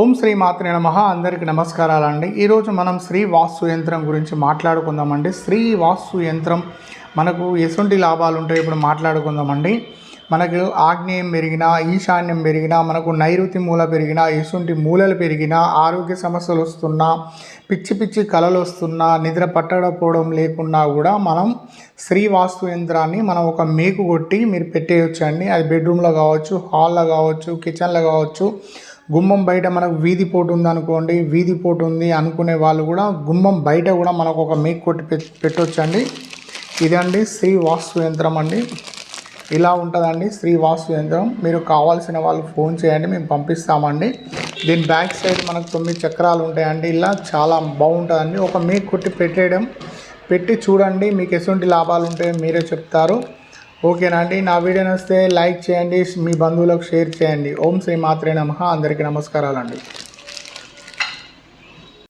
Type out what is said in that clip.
ఓం శ్రీ మాత్రే నమ. అందరికీ నమస్కారాలండి. ఈరోజు మనం శ్రీ వాస్తు యంత్రం గురించి మాట్లాడుకుందామండి. శ్రీ వాస్తు యంత్రం మనకు ఎటువంటి లాభాలు ఉంటాయి ఇప్పుడు మాట్లాడుకుందామండి. మనకు ఆగ్నేయం పెరిగినా ఈశాన్యం పెరిగినా మనకు నైరుతి మూల పెరిగినా ఎటువంటి మూలలు పెరిగినా ఆరోగ్య సమస్యలు వస్తున్నా పిచ్చి పిచ్చి కళలు వస్తున్నా నిద్ర పట్టకపోవడం లేకున్నా కూడా మనం శ్రీ వాస్తు యంత్రాన్ని మనం ఒక మేకు కొట్టి మీరు పెట్టేయొచ్చండి. అది బెడ్రూమ్లో కావచ్చు హాల్లో కావచ్చు కిచెన్లో కావచ్చు. గుమ్మం బయట మనకు వీధి పోటు ఉంది అనుకోండి వీధి పోటు ఉంది అనుకునే వాళ్ళు కూడా గుమ్మం బయట కూడా మనకు ఒక మేక్ కొట్టి పెట్టొచ్చండి. ఇదండి శ్రీ వాస్తు యంత్రం అండి. ఇలా ఉంటుందండి. శ్రీ వాస్తు యంత్రం. మీరు కావాల్సిన వాళ్ళు ఫోన్ చేయండి మేము పంపిస్తామండి. దీని బ్యాక్ సైడ్ మనకు తొమ్మిది చక్రాలు ఉంటాయండి. ఇలా చాలా బాగుంటుందండి. ఒక మీ కొట్టి పెట్టేయడం. పెట్టి చూడండి మీకు ఎటువంటి లాభాలు ఉంటాయో మీరే చెప్తారు. ఓకేనా అండి? నా వీడియో నస్తే లైక్ చేయండి. మీ బంధువులకు షేర్ చేయండి. ఓం శ్రీ మాత్రే నమ. అందరికీ నమస్కారాలండి.